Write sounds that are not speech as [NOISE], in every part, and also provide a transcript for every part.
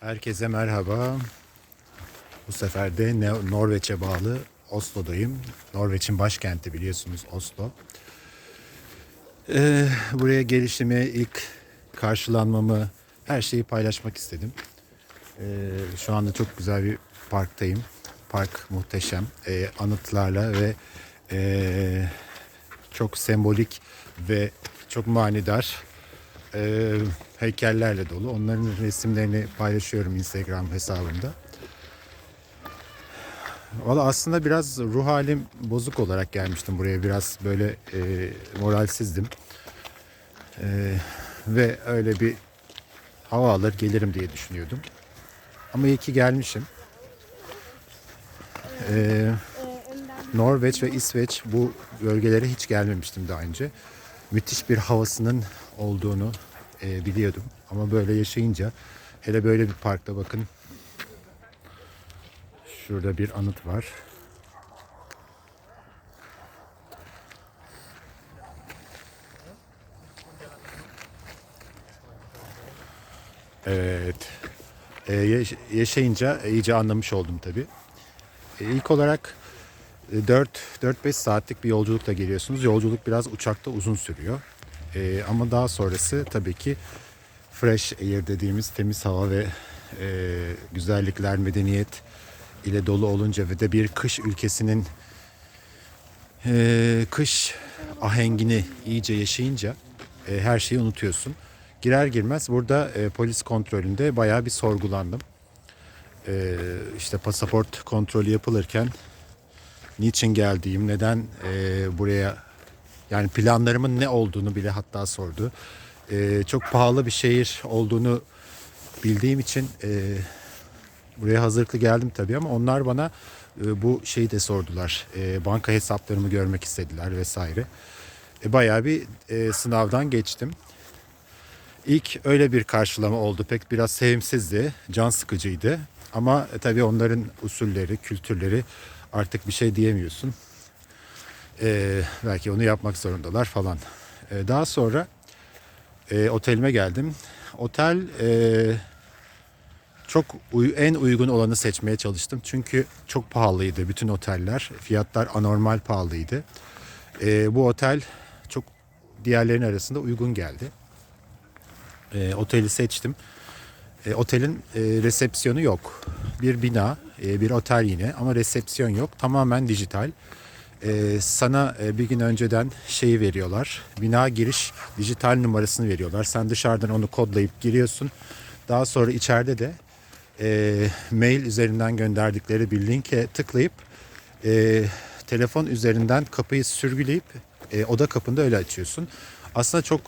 Herkese merhaba. Bu sefer de Norveç'e bağlı Oslo'dayım. Norveç'in başkenti biliyorsunuz Oslo. Ee, buraya gelişimi, ilk karşılanmamı, her şeyi paylaşmak istedim. Ee, şu anda çok güzel bir parktayım. Park muhteşem. Ee, anıtlarla ve ee, çok sembolik ve çok manidar e, heykellerle dolu. Onların resimlerini paylaşıyorum Instagram hesabımda. Valla aslında biraz ruh halim bozuk olarak gelmiştim buraya. Biraz böyle e, moralsizdim. E, ve öyle bir hava alır gelirim diye düşünüyordum. Ama iyi ki gelmişim. E, Norveç ve İsveç bu bölgelere hiç gelmemiştim daha önce. Müthiş bir havasının olduğunu e, biliyordum. Ama böyle yaşayınca hele böyle bir parkta bakın. Şurada bir anıt var. Evet. E, yaş- yaşayınca iyice anlamış oldum tabii. E, ilk olarak 4-5 saatlik bir yolculukla geliyorsunuz. Yolculuk biraz uçakta uzun sürüyor. Ee, ama daha sonrası tabii ki fresh air dediğimiz temiz hava ve e, güzellikler, medeniyet ile dolu olunca ve de bir kış ülkesinin e, kış ahengini iyice yaşayınca e, her şeyi unutuyorsun. Girer girmez burada e, polis kontrolünde bayağı bir sorgulandım. E, işte pasaport kontrolü yapılırken niçin geldiğim, neden e, buraya yani planlarımın ne olduğunu bile hatta sordu. E, çok pahalı bir şehir olduğunu bildiğim için e, buraya hazırlıklı geldim tabii ama onlar bana e, bu şeyi de sordular. E, banka hesaplarımı görmek istediler vesaire. E, bayağı bir e, sınavdan geçtim. İlk öyle bir karşılama oldu. Pek biraz sevimsizdi, can sıkıcıydı. Ama e, tabii onların usulleri, kültürleri artık bir şey diyemiyorsun. Ee, belki onu yapmak zorundalar falan. Ee, daha sonra e, otelime geldim. Otel e, çok uy- en uygun olanı seçmeye çalıştım. Çünkü çok pahalıydı bütün oteller. Fiyatlar anormal pahalıydı. Ee, bu otel çok diğerlerinin arasında uygun geldi. Ee, oteli seçtim. E, otelin e, resepsiyonu yok. Bir bina, e, bir otel yine ama resepsiyon yok. Tamamen dijital. E, sana e, bir gün önceden şeyi veriyorlar. Bina giriş dijital numarasını veriyorlar. Sen dışarıdan onu kodlayıp giriyorsun. Daha sonra içeride de e, mail üzerinden gönderdikleri bir linke tıklayıp e, telefon üzerinden kapıyı sürgüleyip e, oda kapında öyle açıyorsun. Aslında çok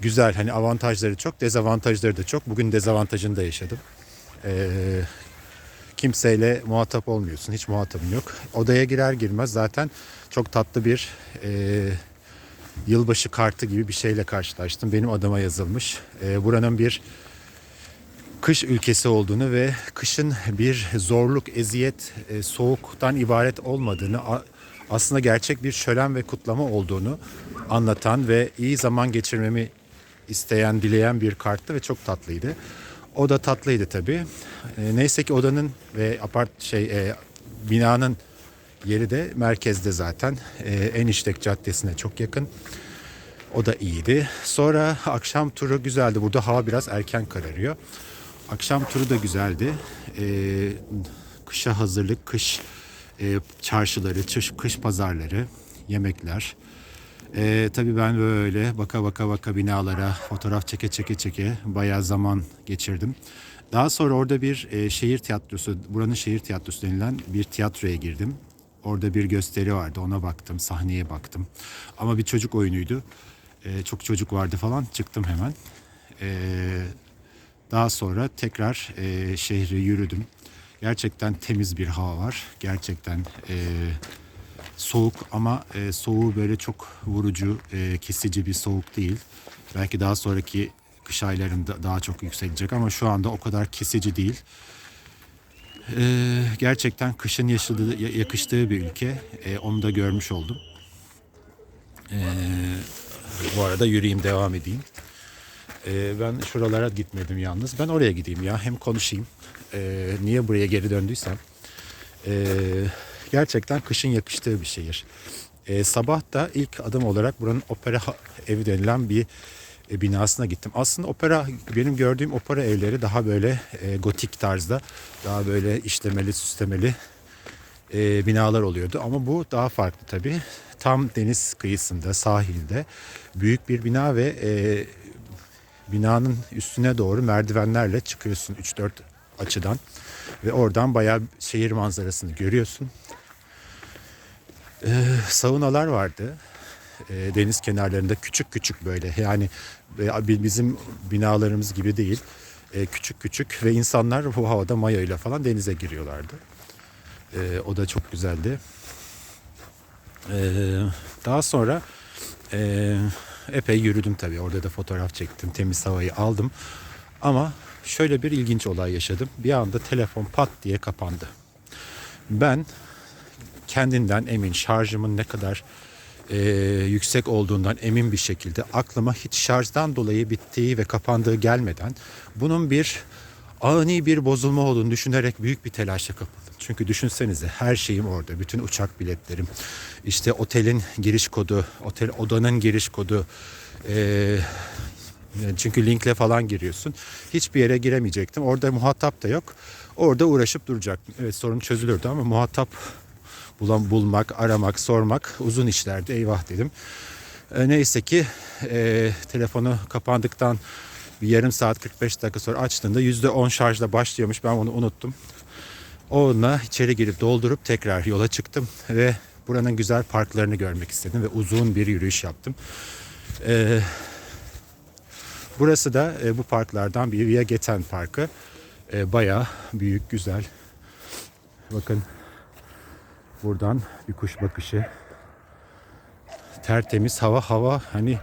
güzel. Hani avantajları çok, dezavantajları da çok. Bugün dezavantajını da yaşadım. Ee, kimseyle muhatap olmuyorsun. Hiç muhatabın yok. Odaya girer girmez zaten çok tatlı bir e, yılbaşı kartı gibi bir şeyle karşılaştım. Benim adama yazılmış. E, buranın bir kış ülkesi olduğunu ve kışın bir zorluk, eziyet, e, soğuktan ibaret olmadığını, a- aslında gerçek bir şölen ve kutlama olduğunu anlatan ve iyi zaman geçirmemi isteyen, dileyen bir karttı ve çok tatlıydı. O da tatlıydı tabii. E, neyse ki odanın ve apart şey e, binanın yeri de merkezde zaten. E, Eniştek Caddesi'ne çok yakın. O da iyiydi. Sonra akşam turu güzeldi. Burada hava biraz erken kararıyor. Akşam turu da güzeldi. Ee, kışa hazırlık, kış e, çarşıları, kış, kış pazarları, yemekler. Ee, tabii ben böyle baka baka baka binalara fotoğraf çeke çeke çeke bayağı zaman geçirdim. Daha sonra orada bir e, şehir tiyatrosu, buranın şehir tiyatrosu denilen bir tiyatroya girdim. Orada bir gösteri vardı ona baktım, sahneye baktım. Ama bir çocuk oyunuydu. Ee, çok çocuk vardı falan çıktım hemen. Ee, daha sonra tekrar e, şehri yürüdüm. Gerçekten temiz bir hava var. Gerçekten e, soğuk ama e, soğuğu böyle çok vurucu, e, kesici bir soğuk değil. Belki daha sonraki kış aylarında daha çok yükselecek ama şu anda o kadar kesici değil. E, gerçekten kışın yaşadığı, ya- yakıştığı bir ülke. E, onu da görmüş oldum. E, bu arada yürüyeyim, devam edeyim. E, ben şuralara gitmedim yalnız. Ben oraya gideyim ya. Hem konuşayım. E, niye buraya geri döndüysem. E, gerçekten kışın yakıştığı bir şehir. E, sabah da ilk adım olarak buranın opera evi denilen bir e, binasına gittim. Aslında opera benim gördüğüm opera evleri daha böyle e, gotik tarzda, daha böyle işlemeli, süslemeli e, binalar oluyordu. Ama bu daha farklı tabii. Tam deniz kıyısında, sahilde büyük bir bina ve e, binanın üstüne doğru merdivenlerle çıkıyorsun 3-4 açıdan ve oradan bayağı şehir manzarasını görüyorsun. Ee, saunalar vardı. Ee, deniz kenarlarında küçük küçük böyle yani e, bi- bizim binalarımız gibi değil. Ee, küçük küçük ve insanlar bu havada mayo ile falan denize giriyorlardı. Ee, o da çok güzeldi. Ee, daha sonra e, epey yürüdüm tabii. Orada da fotoğraf çektim. Temiz havayı aldım. Ama şöyle bir ilginç olay yaşadım. Bir anda telefon pat diye kapandı. Ben kendinden emin, şarjımın ne kadar e, yüksek olduğundan emin bir şekilde aklıma hiç şarjdan dolayı bittiği ve kapandığı gelmeden bunun bir ani bir bozulma olduğunu düşünerek büyük bir telaşla kapıldım. Çünkü düşünsenize her şeyim orada. Bütün uçak biletlerim, işte otelin giriş kodu, otel odanın giriş kodu, e, çünkü linkle falan giriyorsun. Hiçbir yere giremeyecektim. Orada muhatap da yok. Orada uğraşıp duracaktım. Evet sorun çözülürdü ama muhatap bulan, bulmak, aramak, sormak uzun işlerdi. Eyvah dedim. E, neyse ki e, telefonu kapandıktan bir yarım saat 45 dakika sonra açtığında %10 şarjla başlıyormuş. Ben onu unuttum. Onunla içeri girip doldurup tekrar yola çıktım ve buranın güzel parklarını görmek istedim ve uzun bir yürüyüş yaptım. E, burası da e, bu parklardan biri Via Geten Parkı. E, bayağı büyük, güzel. Bakın Buradan bir kuş bakışı. Tertemiz hava hava hani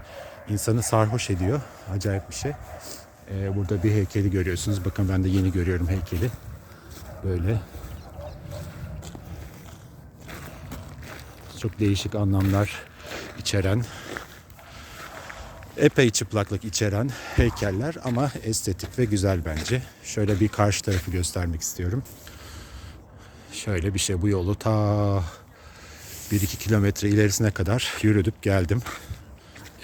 insanı sarhoş ediyor. Acayip bir şey. Ee, burada bir heykeli görüyorsunuz. Bakın ben de yeni görüyorum heykeli. Böyle. Çok değişik anlamlar içeren epey çıplaklık içeren heykeller ama estetik ve güzel bence. Şöyle bir karşı tarafı göstermek istiyorum. Şöyle bir şey bu yolu ta 1-2 kilometre ilerisine kadar yürüdüp geldim.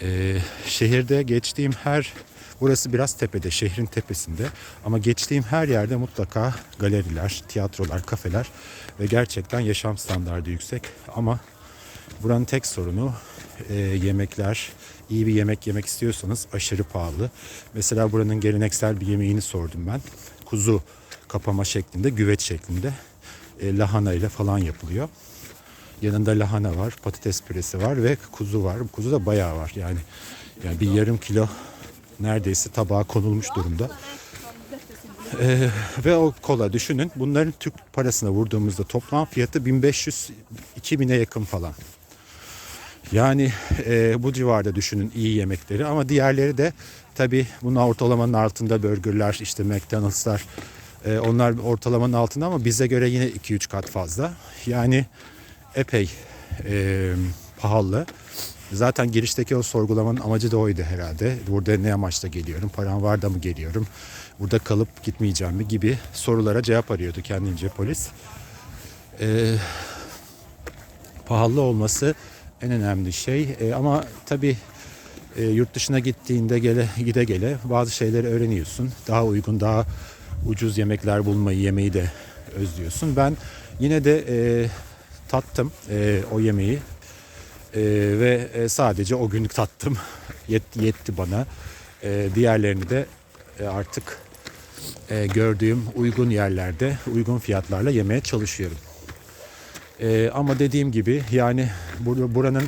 Ee, şehirde geçtiğim her burası biraz tepede şehrin tepesinde ama geçtiğim her yerde mutlaka galeriler, tiyatrolar, kafeler ve gerçekten yaşam standardı yüksek ama buranın tek sorunu e, yemekler. İyi bir yemek yemek istiyorsanız aşırı pahalı. Mesela buranın geleneksel bir yemeğini sordum ben. Kuzu kapama şeklinde, güveç şeklinde e, lahana ile falan yapılıyor. Yanında lahana var, patates püresi var ve kuzu var. Kuzu da bayağı var yani. Yani bir yarım kilo neredeyse tabağa konulmuş durumda. Ee, ve o kola düşünün. Bunların Türk parasına vurduğumuzda toplam fiyatı 1500-2000'e yakın falan. Yani e, bu civarda düşünün iyi yemekleri ama diğerleri de tabi bunun ortalamanın altında burgerler işte McDonald'slar e, onlar ortalamanın altında ama bize göre yine 2-3 kat fazla. Yani epey e, pahalı. Zaten girişteki o sorgulamanın amacı da oydu herhalde. Burada ne amaçla geliyorum? Param var da mı geliyorum? Burada kalıp gitmeyeceğim mi gibi sorulara cevap arıyordu kendince polis. E, pahalı olması en önemli şey. E, ama tabii e, yurt dışına gittiğinde gele gide gele bazı şeyleri öğreniyorsun. Daha uygun, daha ucuz yemekler bulmayı, yemeği de özlüyorsun. Ben yine de e, tattım e, o yemeği E, ve e, sadece o günlük tattım. [LAUGHS] Yet, yetti bana. E, diğerlerini de e, artık e, gördüğüm uygun yerlerde uygun fiyatlarla yemeye çalışıyorum. E, ama dediğim gibi yani bur- buranın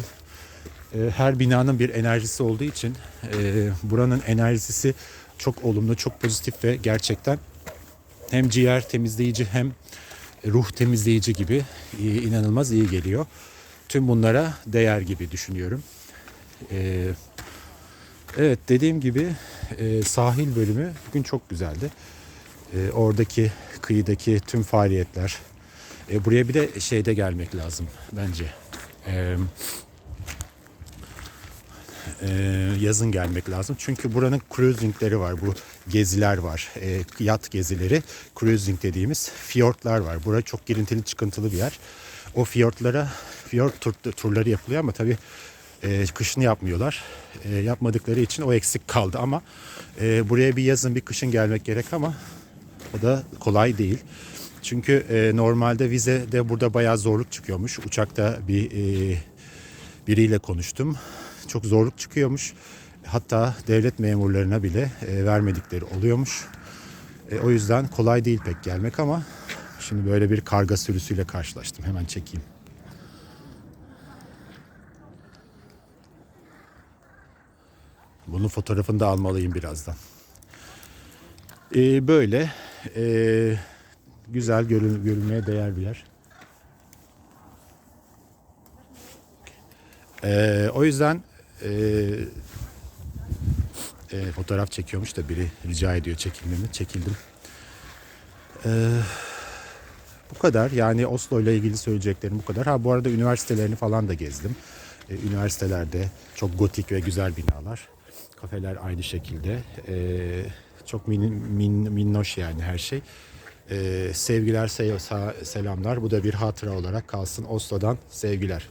e, her binanın bir enerjisi olduğu için e, buranın enerjisi çok olumlu, çok pozitif ve gerçekten hem ciğer temizleyici hem ruh temizleyici gibi inanılmaz iyi geliyor. Tüm bunlara değer gibi düşünüyorum. E, evet dediğim gibi e, sahil bölümü bugün çok güzeldi. E, oradaki kıyıdaki tüm faaliyetler. E, buraya bir de şeyde gelmek lazım bence. E, e, yazın gelmek lazım. Çünkü buranın cruisingleri var. Bu geziler var. E, yat gezileri. Cruising dediğimiz fiyortlar var. Burası çok girintili çıkıntılı bir yer. O fiyortlara fiyort tur, turları yapılıyor ama tabii e, kışını yapmıyorlar. E, yapmadıkları için o eksik kaldı ama e, buraya bir yazın bir kışın gelmek gerek ama o da kolay değil. Çünkü e, normalde vize de burada bayağı zorluk çıkıyormuş. Uçakta bir e, biriyle konuştum. Çok zorluk çıkıyormuş. Hatta devlet memurlarına bile e, vermedikleri oluyormuş. E, o yüzden kolay değil pek gelmek ama şimdi böyle bir karga sürüsüyle karşılaştım. Hemen çekeyim. Bunun fotoğrafını da almalıyım birazdan. E, böyle e, güzel görül, görülmeye değer bir yer. Ee, o yüzden e, e, fotoğraf çekiyormuş da biri rica ediyor çekilmemi. Çekildim. Ee, bu kadar. Yani Oslo ile ilgili söyleyeceklerim bu kadar. Ha bu arada üniversitelerini falan da gezdim. Ee, üniversitelerde çok gotik ve güzel binalar. Kafeler aynı şekilde. Ee, çok min, min, minnoş yani her şey. Ee, sevgiler, se- sa- selamlar. Bu da bir hatıra olarak kalsın. Oslo'dan sevgiler.